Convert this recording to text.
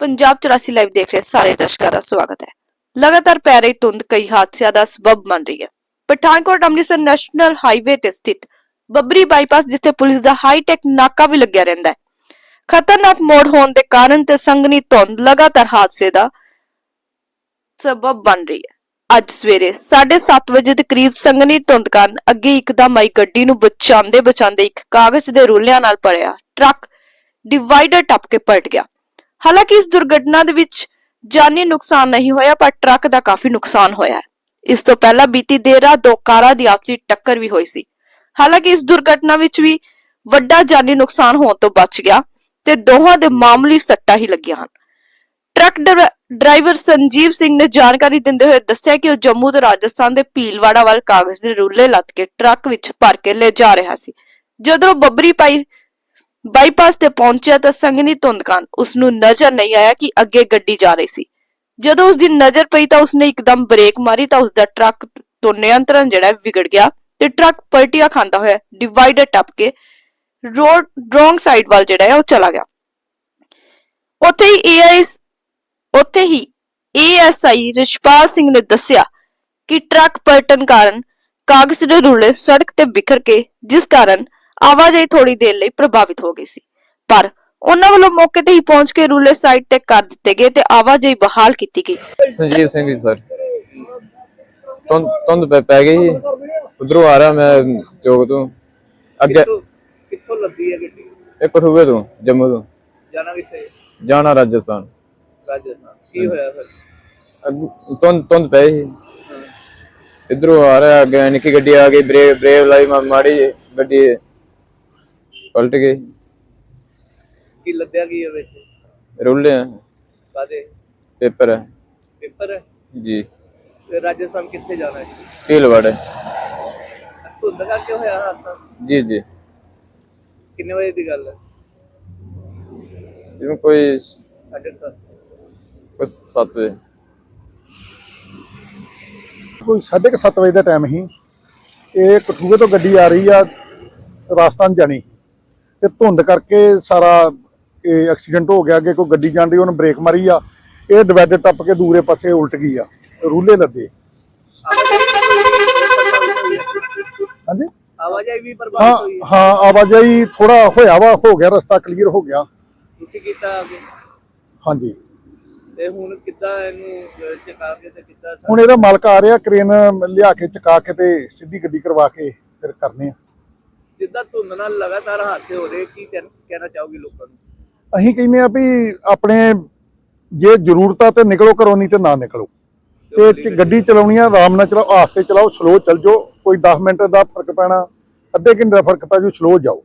Punjab 84 live ਦੇਖ ਰਹੇ ਸਾਰੇ ਦਰਸ਼ਕਾਂ ਦਾ ਸਵਾਗਤ ਹੈ। ਲਗਾਤਾਰ ਪੈ ਰਹੀ ਧੁੰਦ ਕਈ ਹਾਦਸਿਆਂ ਦਾ ਸਬਬ ਬਣ ਰਹੀ ਹੈ। ਪਠਾਨਕੋਟ ਅੰਮ੍ਰਿਤਸਰ ਨੈਸ਼ਨਲ ਹਾਈਵੇ ਤੇ ਸਥਿਤ ਬੱਬਰੀ ਬਾਈਪਾਸ ਜਿੱਥੇ ਪੁਲਿਸ ਦਾ ਹਾਈਟੈਕ ਨਾਕਾ ਵੀ ਲੱਗਿਆ ਰਹਿੰਦਾ ਹੈ। ਖਤਰਨਾਕ ਮੋੜ ਹੋਣ ਦੇ ਕਾਰਨ ਤੇ ਸੰਗਨੀ ਧੁੰਦ ਲਗਾਤਾਰ ਹਾਦਸੇ ਦਾ ਸਬਬ ਬਣ ਰਹੀ ਹੈ। ਅੱਜ ਸਵੇਰੇ 7:30 ਵਜੇ ਦੇ ਕਰੀਬ ਸੰਗਨੀ ਧੁੰਦ ਕਾਰਨ ਅੱਗੇ ਇੱਕਦਮ ਆਈ ਗੱਡੀ ਨੂੰ ਬਚਾਉਂਦੇ ਬਚਾਉਂਦੇ ਇੱਕ ਕਾਗਜ਼ ਦੇ ਰੁੱਲਿਆਂ ਨਾਲ ਭਰਿਆ ਟਰੱਕ ਡਿਵਾਈਡਰ ਟੱਪ ਕੇ ਪਲਟ ਗਿਆ। ਹਾਲਾਂਕਿ ਇਸ ਦੁਰਘਟਨਾ ਦੇ ਵਿੱਚ ਜਾਨੀ ਨੁਕਸਾਨ ਨਹੀਂ ਹੋਇਆ, ਪਰ ਟਰੱਕ ਦਾ ਕਾਫੀ ਨੁਕਸਾਨ ਹੋਇਆ ਹੈ। ਇਸ ਤੋਂ ਪਹਿਲਾਂ ਬੀਤੀ ਦੇਰ ਰਾਤ ਦੋ ਕਾਰਾਂ ਦੀ ਆਪਸੀ ਟੱਕਰ ਵੀ ਹੋਈ ਸੀ। ਹਾਲਾਂਕਿ ਇਸ ਦੁਰਘਟਨਾ ਵਿੱਚ ਵੀ ਵੱਡਾ ਜਾਨੀ ਨੁਕਸਾਨ ਹੋਣ ਤੋਂ ਬਚ ਗਿਆ ਤੇ ਦੋਹਾਂ ਦੇ ਮਾਮੂਲੀ ਸੱਟਾਂ ਹੀ ਲੱਗੀਆਂ ਹਨ। ਟਰੱਕ ਡਰਾ- ਡਰਾਈਵਰ ਸੰਜੀਵ ਸਿੰਘ ਨੇ ਜਾਣਕਾਰੀ ਦਿੰਦੇ ਹੋਏ ਦੱਸਿਆ ਕਿ ਉਹ ਜੰਮੂ ਤੇ ਰਾਜਸਥਾਨ ਦੇ ਭੀਲਵਾੜਾ ਵੱਲ ਕਾਗਜ਼ ਦੇ ਰੂਲੇ ਲੱਦ ਕੇ ਟਰੱਕ ਵਿੱਚ ਭਰ ਕੇ ਲੈ ਜਾ ਰਿਹਾ ਸੀ। ਜਦੋਂ ਬੱਬਰੀ ਪਾਈ ਬਾਈਪਾਸ ਤੇ ਪਹੁੰਚਿਆ ਤਾਂ ਸੰਘਣੀ ਧੁੰਦ ਕਾਰਨ ਉਸ ਨੂੰ ਨਜ਼ਰ ਨਹੀਂ ਆਇਆ ਕਿ ਅੱਗੇ ਗੱਡੀ ਜਾ ਰਹੀ ਸੀ। ਜਦੋਂ ਉਸ ਦੀ ਨਜ਼ਰ ਪਈ ਤਾਂ ਉਸਨੇ ਇੱਕਦਮ ਬ੍ਰੇਕ ਮਾਰੀ ਤਾਂ ਉਸ ਦਾ ਟਰੱਕ ਤੋਂ ਨਿਯੰਤਰਣ ਜਿਹੜਾ ਵਿਗੜ ਗਿਆ ਤੇ ਟਰੱਕ ਪਲਟੀਆਂ ਖਾਂਦਾ ਹੋਇਆ ਡਿਵਾਈਡਰ ਟੱਪ ਕੇ ਰੋਡ ਰੋਂਗ ਸਾਈਡ ਵੱਲ ਜਿਹੜਾ ਹੈ ਉਹ ਚਲਾ ਗਿਆ। ਉੱਥੇ ਹੀ ਏਆਈ ਉੱਥੇ ਹੀ ਏਐਸਆਈ ਰਿਸ਼ਪਾਲ ਸਿੰਘ ਨੇ ਦੱਸਿਆ ਕਿ ਟਰੱਕ ਪਲਟਣ ਕਾਰਨ ਕਾਗਜ਼ ਦੇ ਰੁੱਲੇ ਸੜਕ ਤੇ ਬਿਖਰ ਕੇ, ਜਿਸ ਕਾਰਨ ਆਵਾਜਾਈ ਥੋੜੀ ਦੇਰ ਲਈ ਪ੍ਰਭਾਵਿਤ ਹੋ ਗਈ ਸੀ। ਪਰ ਉਹਨਾਂ ਵੱਲੋਂ ਮੌਕੇ ਤੇ ਹੀ ਪਹੁੰਚ ਕੇ ਰੁੱਲੇ ਸਾਈਡ ਤੇ ਕਰ ਦਿੱਤੇ ਗਏ ਤੇ ਆਵਾਜਾਈ ਬਹਾਲ ਕੀਤੀ ਗਈ। ਸੰਜੀਵ ਸਿੰਘ ਜੀ ਸਰ। ਤੁੰਦ ਤੁੰਦ ਪੈ ਪੈ ਗਈ ਉਧਰੋਂ ਆ ਰਿਹਾ ਮੈਂ ਚੌਕ ਤੋਂ। ਅੱਗੇ ਕਿੱਥੋਂ ਲੱਗੀ ਹੈ ਗੱਡੀ? ਇਹ ਕਠੂਏ ਤੋਂ ਜੰਮੂ ਤੋਂ। ਜਾਣਾ ਕਿੱਥੇ? ਜਾਣਾ ਰਾਜਸਥਾਨ। ਰਾਜਸਥਾਨ। ਕੀ ਹੋਇਆ ਫਿਰ? ਅੱਗ- ਤੁੰਦ ਤੁੰਦ ਪੈ ਸੀ ਇਧਰੋਂ ਆ ਰਿਹਾ ਅੱਗੇ ਨਿੱਕੀ ਗੱਡੀ ਆ ਗਈ ਬ੍ਰੇਕ ਬ੍ਰੇਕ ਲਾਈ ਮਾ- ਮਾੜੀ ਜਿਹੀ, ਗੱਡੀ। ਪਲਟ ਗਈ ਕੀ ਲੱਦਿਆ ਕੀ ਹੈ ਵਿੱਚ? ਰੁੱਲੇ ਆ, ਕਾਦੇ ਪੇਪਰ ਹੈ ਪੇਪਰ? ਹੈ ਜੀ। ਤੇ ਰਾਜਸਥਾਨ ਕਿੱਥੇ ਜਾਣਾ ਹੈ? ਢੀਲਵਾੜੇ ਧੁੰਦ ਕਰਕੇ ਹੋਇਆ ਹਾਦਸਾ? ਜੀ ਜੀ। ਕਿੰਨੇ ਵਜੇ ਦੀ ਗੱਲ ਹੈ? ਜਿਵੇਂ ਕੋਈ ਸਾਢੇ ਸੱਤ। ਕੋਈ ਸੱਤ ਵਜੇ। ਕੋਈ 7:30 ਵਜੇ ਦਾ ਟਾਈਮ ਸੀ। ਇਹ ਕਠੂਏ ਤੋਂ ਗੱਡੀ ਆ ਰਹੀ ਆ ਰਾਜਸਥਾਨ ਜਾਣੀ। ਤੇ ਧੁੰਦ ਕਰਕੇ ਸਾਰਾ ਇਹ ਐਕਸੀਡੈਂਟ ਹੋ ਗਿਆ ਅੱਗੇ ਕੋਈ ਗੱਡੀ ਜਾਂਦੀ ਉਹਨੇ ਬ੍ਰੇਕ ਮਾਰੀ ਆ। ਇਹ ਡਿਵਾਈਡਰ ਟੱਪ ਕੇ ਦੂਰੇ ਪਾਸੇ ਉਲਟ ਗਈ ਆ ਰੂਲੇ ਲੱਦੇ। ਹਾਂਜੀ? ਆਵਾਜਾਈ ਵੀ ਹਾਂ ਬਰਬਾਦ ਹੋਈ ਹੈ। ਹਾਂ ਆਵਾਜਾਈ ਥੋੜਾ ਹੋਇਆ ਵਾ ਹੋ ਗਿਆ ਰਸਤਾ ਕਲੀਅਰ ਹੋ ਗਿਆ। ਤੁਸੀਂ ਕੀਤਾ ਅੱਗੇ? ਹਾਂਜੀ। ਤੇ ਹੁਣ ਕਿੱਦਾਂ ਇਹਨੂੰ ਚੁਕਾ ਕੇ ਤੇ ਕਿੱਦਾਂ ਹੁਣ ਇਹਦਾ ਮਾਲਕ ਆ ਰਿਹਾ ਕ੍ਰੇਨ ਲਿਆ ਕੇ ਚੁਕਾ ਕੇ ਤੇ ਸਿੱਧੀ ਗੱਡੀ ਕਰਵਾ ਕੇ ਫਿਰ ਕਰਨੇ ਆ। ਜਿੱਦਾਂ ਧੁੰਦ ਨਾਲ ਲਗਾਤਾਰ ਹਾਦਸੇ ਹੋ ਰਹੇ ਕੀ ਕਹਿ- ਕਹਿਣਾ ਚਾਹੋਗੇ ਲੋਕਾਂ ਨੂੰ? ਅਸੀਂ ਕਹਿੰਦੇ ਆ ਵੀ ਆਪਣੇ ਜੇ ਜ਼ਰੂਰਤ ਤੇ ਨਿਕਲੋ ਘਰੋਂ ਨਹੀਂ ਤੇ ਨਾ ਨਿਕਲੋ। ਤੇ ਗੱਡੀ ਚਲਾਉਣੀ ਆ ਆਰਾਮ ਨਾਲ ਚਲਾਓ ਆਸਤੇ ਚਲਾਓ ਸਲੋ ਚੱਲ ਜਾਓ ਕੋਈ 10 ਮਿੰਟ ਦਾ ਫ਼ਰਕ ਪੈਣਾ ਅੱਧੇ ਘੰਟੇ ਦਾ ਫ਼ਰਕ ਪੈ ਜੂ ਸਲੋ ਜਾਓ।